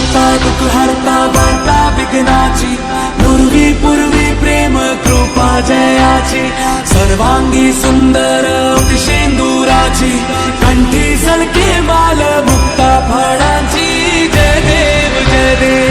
करता दुःख हरता वार्ता विघ्नाची. पूर्वी पूर्वी प्रेम कृपा जयाची. सर्वांगी सुंदर शेंदुराची कंठी सलके माल मुक्ता फळाची. जय देव जय देव.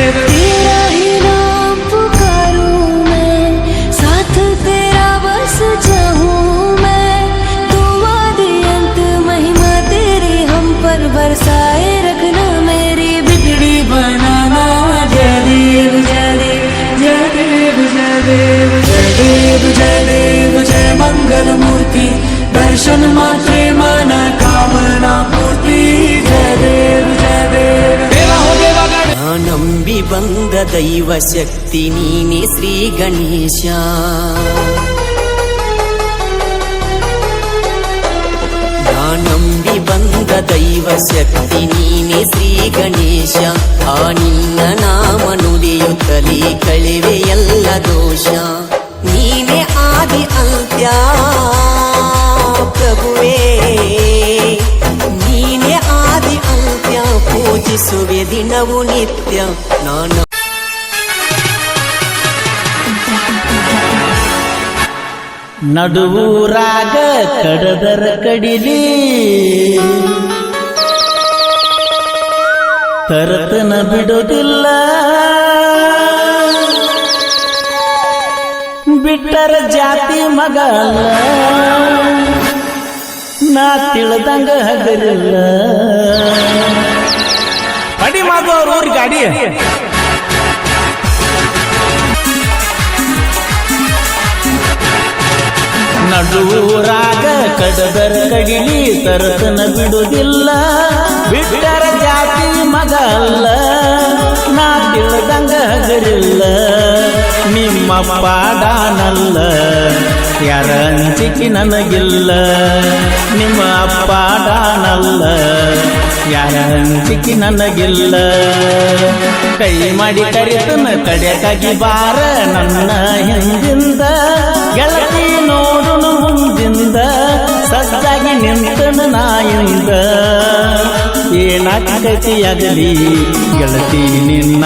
जय देव जय देव जय मंगल मूर्ति दर्शन मात्रे मन कामना पूर्ति जय देव जय देव देवा हो देवा गण ನಾ ನಂಬಿ ಬಂದ ದೈವ ಶಕ್ತಿ ನೀನೆ ಶ್ರೀ ಗಣೇಶ ನಾ ನಂಬಿ ಬಂದ ದೈವ ಶಕ್ತಿ ನೀನೆ ಶ್ರೀ ಗಣೇಶ ಆ ನಿನ್ನ ನಾಮ ನುಡಿಯುತ್ತಲೇ ಕಳಿವೆ ಎಲ್ಲ ದೋಷ ನಡುವೂರಾಗ ಕಡದರ ಕಡಿಲಿ. ತರತನ ಬಿಡೋದಿಲ್ಲ. ಬಿಟ್ಟರ ಜಾತಿ ಮಗಲ್ಲ. ನಾ ತಿಳ್ದಂಗ ಹಗರಿಲ್ಲ. ಗಾಡಿ. ನಡುರಾಗ ಕಡದರ ಕಡಿಲಿ ತರತನ ಬಿಡುವುದಿಲ್ಲ ಬಿಟ್ಟರ ಜಾತಿ ಮಗ ಅಲ್ಲ. ನಾ ತಿಳಿದಂಗ ಹಗರಿಲ್ಲ. ನಿಮ್ಮ ಪಾಡಾನಲ್ಲ ಯಾರ ಅಂಜಿಕೆ ನನಗಿಲ್ಲ, ನಿಮ್ಮ ಅಪ್ಪ ದಾನಲ್ಲ ಯಾರ ಅಂಜಿಕೆ ನನಗಿಲ್ಲ, ಕೈ ಮಾಡಿ ಕರೆತನ ಕಡೆಗಾಗಿ ಬಾರ ನನ್ನ ಹಿಂದಿಂದ. ಗೆಳತಿ ನೋಡುನು ಮುಂದಿಂದ, ಸಜ್ಜಾಗಿ ನಿಂತನು ನಾಯಿಂದ. ಏನಾಗಲಿ ಗೆಳತಿ ನಿನ್ನ.